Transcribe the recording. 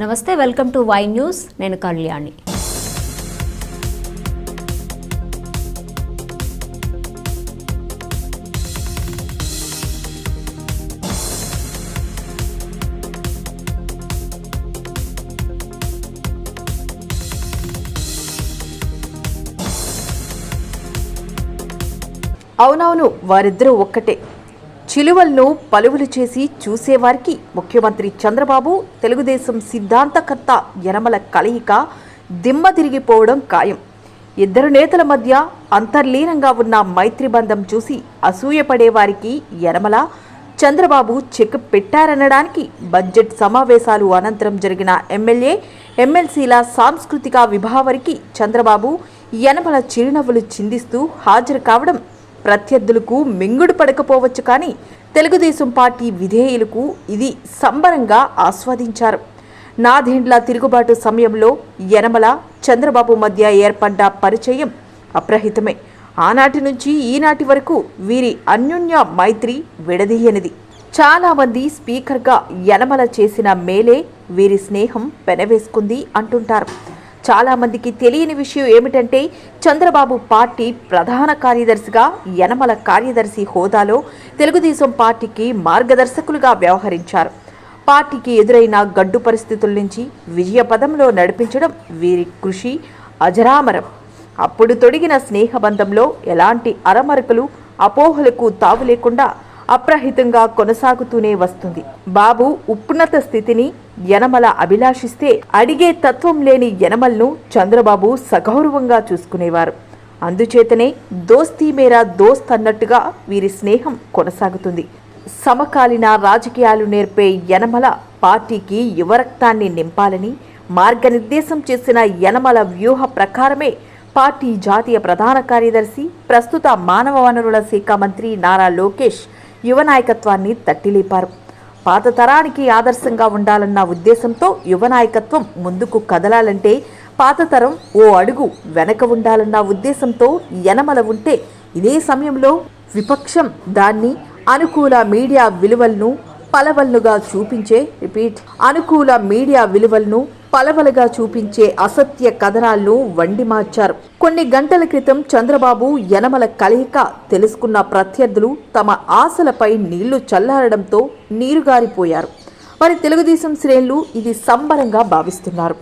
నమస్తే welcome to Y news. నేను కళ్యాణి. అవునవును వారిద్దరూ ఒక్కటే. చిలువలను పలువులు చేసి చూసేవారికి ముఖ్యమంత్రి చంద్రబాబు తెలుగుదేశం సిద్ధాంతకర్త యనమల కలయిక దిమ్మ తిరిగిపోవడం ఖాయం. ఇద్దరు నేతల మధ్య అంతర్లీనంగా ఉన్న మైత్రి బంధం చూసి అసూయపడేవారికి యనమల చంద్రబాబు చెక్ పెట్టారనడానికి బడ్జెట్ సమావేశాలు అనంతరం జరిగిన ఎమ్మెల్యే ఎమ్మెల్సీల సాంస్కృతిక విభావరికి చంద్రబాబు యనమల చిరునవ్వులు చిందిస్తూ హాజరు కావడం ప్రత్యర్థులకు మింగుడు పడకపోవచ్చు కానీ తెలుగుదేశం పార్టీ విధేయులకు ఇది సంబరంగా ఆస్వాదించారు. నాదేండ్ల తిరుగుబాటు సమయంలో యనమల చంద్రబాబు మధ్య ఏర్పడ్డ పరిచయం అప్రహితమే. ఆనాటి నుంచి ఈనాటి వరకు వీరి అన్యోన్య మైత్రి విడదీయనిది. చాలామంది స్పీకర్గా యనమల చేసిన మేలే వీరి స్నేహం పెనవేసుకుంది అంటుంటారు. చాలామందికి తెలియని విషయం ఏమిటంటే చంద్రబాబు పార్టీ ప్రధాన కార్యదర్శిగా యనమల కార్యదర్శి హోదాలో తెలుగుదేశం పార్టీకి మార్గదర్శకులుగా వ్యవహరించారు. పార్టీకి ఎదురైన గడ్డు పరిస్థితుల నుంచి విజయపదంలో నడిపించడం వీరి కృషి అజరామరం. అప్పుడు తొడిగిన స్నేహబంధంలో ఎలాంటి అరమరకలు అపోహలకు తావు లేకుండా అప్రహితంగా కొనసాగుతూనే వస్తుంది. బాబు ఉప్పున్నత స్థితిని యనమల అభిలాషిస్తే అడిగే తత్వం లేని యనమల్ను చంద్రబాబు సగౌరవంగా చూసుకునేవారు. అందుచేతనే దోస్తీ మేరా దోస్త్ అన్నట్టుగా వీరి స్నేహం కొనసాగుతుంది. సమకాలీన రాజకీయాలు నేర్పే యనమల పార్టీకి యువరక్తాన్ని నింపాలని మార్గనిర్దేశం చేసిన యనమల వ్యూహ ప్రకారమే పార్టీ జాతీయ ప్రధాన కార్యదర్శి ప్రస్తుత మానవ వనరుల శాఖ మంత్రి నారా లోకేష్ యువ నాయకత్వాన్ని తట్టిలేపారు. పాత తరానికి ఆదర్శంగా ఉండాలన్న ఉద్దేశంతో యువ నాయకత్వం ముందుకు కదలాలంటే పాత తరం ఓ అడుగు వెనక ఉండాలన్న ఉద్దేశంతో యనమల ఉంటే ఇదే సమయంలో విపక్షం దాన్ని అనుకూల మీడియా విలువలను పలవలుగా చూపించే రిపీట్ అనుకూల మీడియా విలువలను పలవలగా చూపించే అసత్య కథనాలను వండి మార్చారు. కొన్ని గంటల క్రితం చంద్రబాబు యనమల కలయిక తెలుసుకున్న ప్రత్యర్థులు తమ ఆశలపై నీళ్ళు చల్లారడంతో నీరుగారిపోయారు. మరి తెలుగుదేశం శ్రేణులు ఇది సంబరంగా భావిస్తున్నారు.